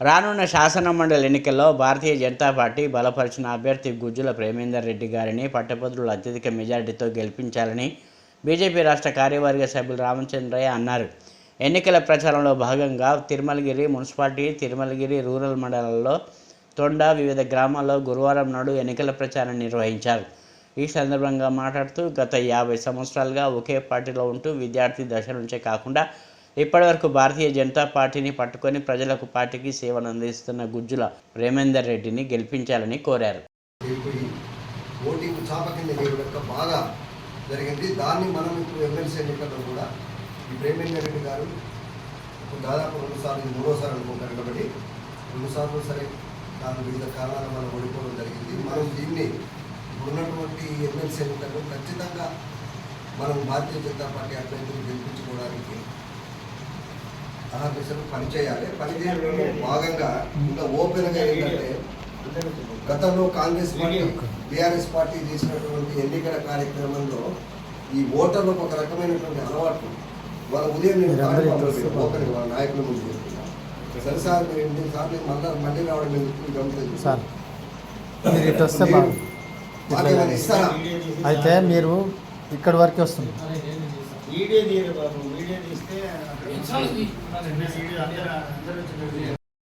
రానున్న శాసనమండలి ఎన్నికల్లో భారతీయ జనతా పార్టీ బలపరిచిన అభ్యర్థి గుజ్జుల ప్రేమేందర్ రెడ్డి గారిని పట్టభద్రులు అత్యధిక మెజారిటీతో గెలిపించాలని బీజేపీ రాష్ట్ర కార్యవర్గ సభ్యులు రామచంద్రయ్య అన్నారు. ఎన్నికల ప్రచారంలో భాగంగా తిరుమలగిరి మున్సిపాలిటీ తిరుమలగిరి రూరల్ మండలాల్లో తొండ వివిధ గ్రామాల్లో గురువారం నాడు ఎన్నికల ప్రచారం నిర్వహించారు. ఈ సందర్భంగా మాట్లాడుతూ గత యాభై సంవత్సరాలుగా ఒకే పార్టీలో ఉంటూ విద్యార్థి దశ నుంచే కాకుండా ఇప్పటివరకు భారతీయ జనతా పార్టీని పట్టుకొని ప్రజలకు పార్టీకి సేవలు అందిస్తున్న గుజ్జుల ప్రేమేందర్ రెడ్డిని గెలిపించాలని కోరారు. బాగా జరిగింది. దాన్ని మనం ఇప్పుడు ఎమ్మెల్సీ ఎన్నికల్లో కూడా ఈ ప్రేమేందర్ రెడ్డి గారు దాదాపు రెండు సార్లు ఇది మూడోసారి అనుకుంటారు కాబట్టి రెండు సార్లు సరే దాని వివిధ కారణాల మనం ఓడిపోవడం జరిగింది. మనం దీన్ని ఉన్నటువంటి ఎమ్మెల్సీ ఎన్నికల్లో ఖచ్చితంగా మనం భారతీయ జనతా పార్టీ అభ్యర్థులు గెలిపించుకోవడానికి అహర్నిశలు పనిచేయాలి పనిచేయడంలో భాగంగా ఇంకా ఓపెన్గా ఏంటంటే గతంలో కాంగ్రెస్ పార్టీ బీఆర్ఎస్ పార్టీ చేసినటువంటి ఎన్నికల కార్యక్రమంలో ఈ ఓటర్లకు ఒక రకమైనటువంటి అలవాటు. వాళ్ళ ఉదయం నేను కార్యక్రమంలో పెట్టి ఓపెన్ వాళ్ళ నాయకుల ముందు చెప్తున్నా సరే సార్ మీరు ఎనిమిది సార్లు మళ్ళీ మళ్ళీ రావడం ఎందుకు? ఇస్తారా? అయితే మీరు ఇక్కడి వరకే వస్తుంది వీడియో తీయరు బాబు వీడియో తీస్తే వీడియో అందరూ అందరూ వచ్చి